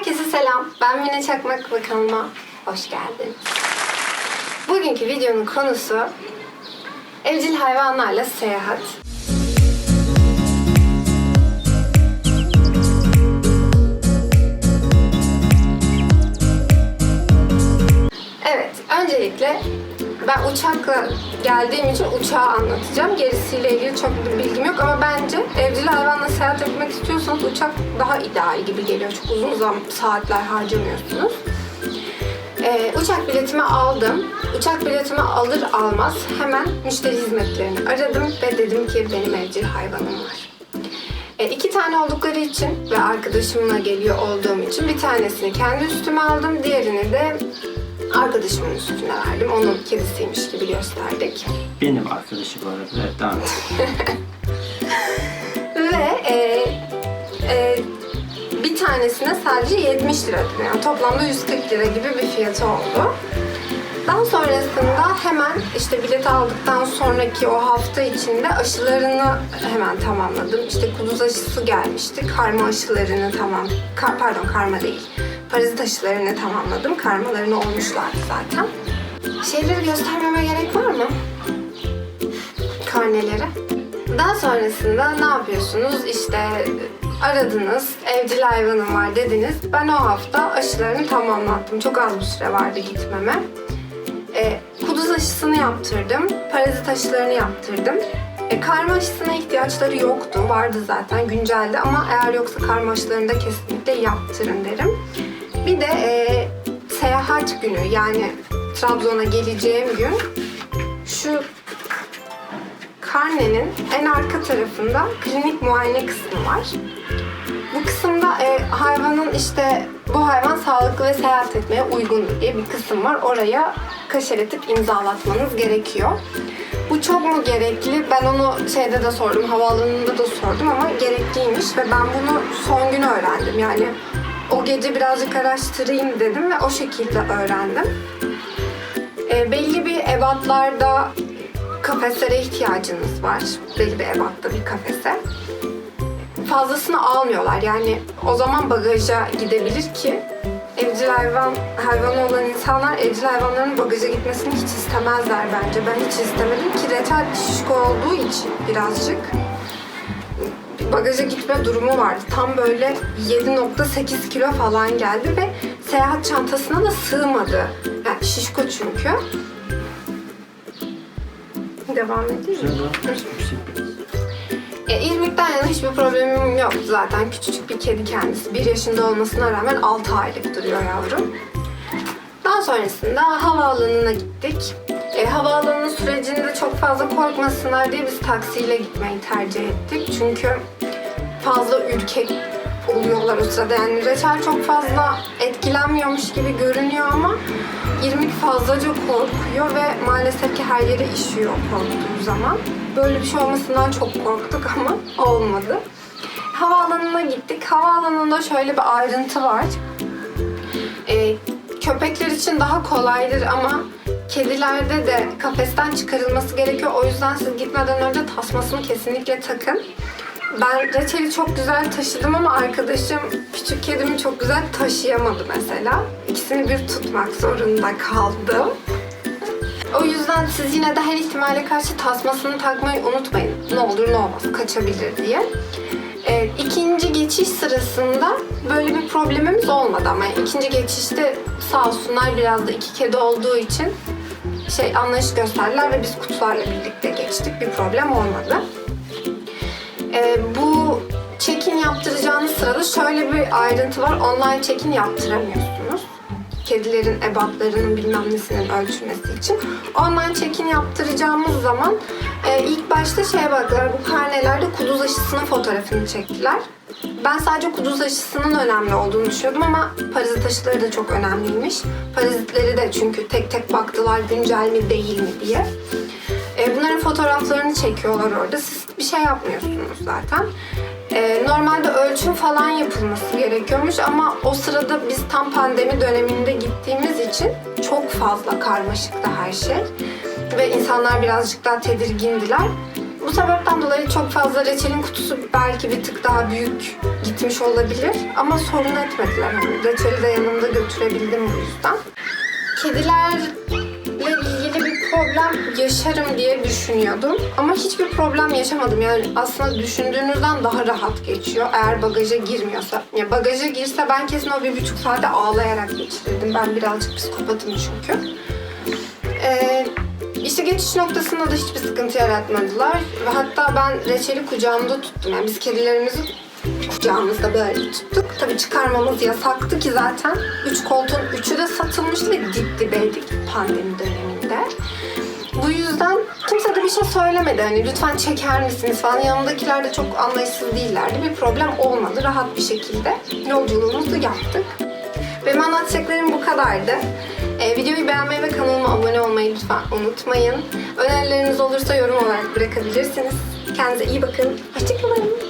Herkese selam. Ben Mine Çakmak ve kanalıma hoş geldiniz. Bugünkü videonun konusu evcil hayvanlarla seyahat. Evet, öncelikle ben uçakla geldiğim için uçağı anlatacağım. Gerisiyle ilgili çok bir bilgim yok ama bence evcil hayvanla seyahat etmek istiyorsanız uçak daha ideal gibi geliyor. Çok uzun zaman saatler harcamıyorsunuz. Ee, uçak biletimi aldım. Uçak biletimi alır almaz hemen müşteri hizmetlerini aradım ve dedim ki benim evcil hayvanım var. E, iki tane oldukları için ve arkadaşımla geliyor olduğum için bir tanesini kendi üstüme aldım. Diğerini de arkadaşımın üstüne verdim. Onun kedisiymiş gibi gösterdik. Benim arkadaşı bu arada. Evet devam et. Ve e, e, bir tanesine sadece 70 lira ödedim. Yani toplamda 140 lira gibi bir fiyatı oldu. Daha sonrasında hemen işte bilet aldıktan sonraki o hafta içinde aşılarını hemen tamamladım. İşte kuduz aşısı gelmişti. Karma aşılarını tamam, kar, pardon karma değil. Parazit aşılarını tamamladım. Karmalarını olmuşlardı zaten. Şeyleri göstermeme gerek var mı? karneleri. Daha sonrasında ne yapıyorsunuz? İşte aradınız, evcil hayvanım var dediniz. Ben o hafta aşılarını tamamlattım. Çok az bir süre vardı gitmeme. E, kuduz aşısını yaptırdım. Parazit aşılarını yaptırdım. E, karma aşısına ihtiyaçları yoktu. Vardı zaten günceldi ama eğer yoksa karma aşılarını da kesinlikle yaptırın derim. Bir de e, seyahat günü yani Trabzon'a geleceğim gün şu karnenin en arka tarafında klinik muayene kısmı var. Bu kısımda e, hayvanın işte bu hayvan sağlıklı ve seyahat etmeye uygundur diye bir kısım var. Oraya kaşeletip imzalatmanız gerekiyor. Bu çok mu gerekli? Ben onu şeyde de sordum, havaalanında da sordum ama gerekliymiş ve ben bunu son gün öğrendim. Yani o gece birazcık araştırayım dedim ve o şekilde öğrendim. E, belli bir ebatlarda kafeslere ihtiyacınız var. Belli bir ebatta bir kafese. Fazlasını almıyorlar. Yani o zaman bagaja gidebilir ki evcil hayvan hayvanı olan insanlar evcil hayvanların bagaja gitmesini hiç istemezler bence. Ben hiç istemedim ki reçel şişko olduğu için birazcık bagaja gitme durumu vardı. Tam böyle 7.8 kilo falan geldi ve seyahat çantasına da sığmadı. Yani şişko çünkü. Devam edeyim mi? E, İrmik'ten yana hiçbir problemim yok zaten. Küçücük bir kedi kendisi. Bir yaşında olmasına rağmen 6 aylık duruyor yavrum. Daha sonrasında havaalanına gittik. E, havaalanı sürecinde çok fazla korkmasınlar diye biz taksiyle gitmeyi tercih ettik. Çünkü fazla ürkek oluyorlar o sırada. Yani reçel çok fazla etkilenmiyormuş gibi görünüyor ama İrmik fazlaca korkuyor ve maalesef ki her yere işiyor korktuğu zaman. Böyle bir şey olmasından çok korktuk ama olmadı. Havaalanına gittik. Havaalanında şöyle bir ayrıntı var. Ee, köpekler için daha kolaydır ama kedilerde de kafesten çıkarılması gerekiyor. O yüzden siz gitmeden önce tasmasını kesinlikle takın. Ben reçeli çok güzel taşıdım ama arkadaşım küçük kedimi çok güzel taşıyamadı mesela. İkisini bir tutmak zorunda kaldım. O yüzden siz yine de her ihtimale karşı tasmasını takmayı unutmayın. Ne olur ne olmaz kaçabilir diye. Ee, ikinci geçiş sırasında böyle bir problemimiz olmadı ama ikinci geçişte sağ olsunlar biraz da iki kedi olduğu için şey anlayış gösterdiler ve biz kutularla birlikte geçtik. Bir problem olmadı. Ee, bu check-in yaptıracağınız sırada şöyle bir ayrıntı var. Online check-in yaptıramıyorsunuz. Kedilerin ebatlarının bilmem nesinin ölçülmesi için. Online check-in yaptıracağımız zaman e, ilk başta şeye baktılar. Bu karnelerde kuduz aşısının fotoğrafını çektiler. Ben sadece kuduz aşısının önemli olduğunu düşünüyordum ama parazit aşıları da çok önemliymiş. Parazitleri de çünkü tek tek baktılar güncel mi değil mi diye. E, bunların fotoğraflarını çekiyorlar orada. Siz bir şey yapmıyorsunuz zaten. E, normalde ölçüm falan yapılması gerekiyormuş ama o sırada biz tam pandemi döneminde gittiğimiz için çok fazla karmaşıktı her şey. Ve insanlar birazcık daha tedirgindiler. Bu sebepten dolayı çok fazla reçelin kutusu belki bir tık daha büyük gitmiş olabilir. Ama sorun etmediler. Hani reçeli de yanımda götürebildim bu yüzden. Bir problem yaşarım diye düşünüyordum. Ama hiçbir problem yaşamadım. Yani aslında düşündüğünüzden daha rahat geçiyor. Eğer bagaja girmiyorsa. Ya bagaja girse ben kesin o bir buçuk saate ağlayarak geçirirdim. Ben birazcık psikopatım çünkü. Ee, işte geçiş noktasında da hiçbir sıkıntı yaratmadılar. Ve hatta ben reçeli kucağımda tuttum. Yani biz kedilerimizi kucağımızda böyle tuttuk. Tabii çıkarmamız yasaktı ki zaten. Üç koltuğun üçü de satılmıştı ve dip dibeydik pandemi döneminde. Bu yüzden kimse de bir şey söylemedi. Hani lütfen çeker misiniz falan. Yanımdakiler de çok anlayışsız değillerdi. Bir problem olmadı. Rahat bir şekilde yolculuğumuzu yaptık. Benim anlatacaklarım bu kadardı. Ee, videoyu beğenmeyi ve kanalıma abone olmayı lütfen unutmayın. Önerileriniz olursa yorum olarak bırakabilirsiniz. Kendinize iyi bakın. Hoşçakalın.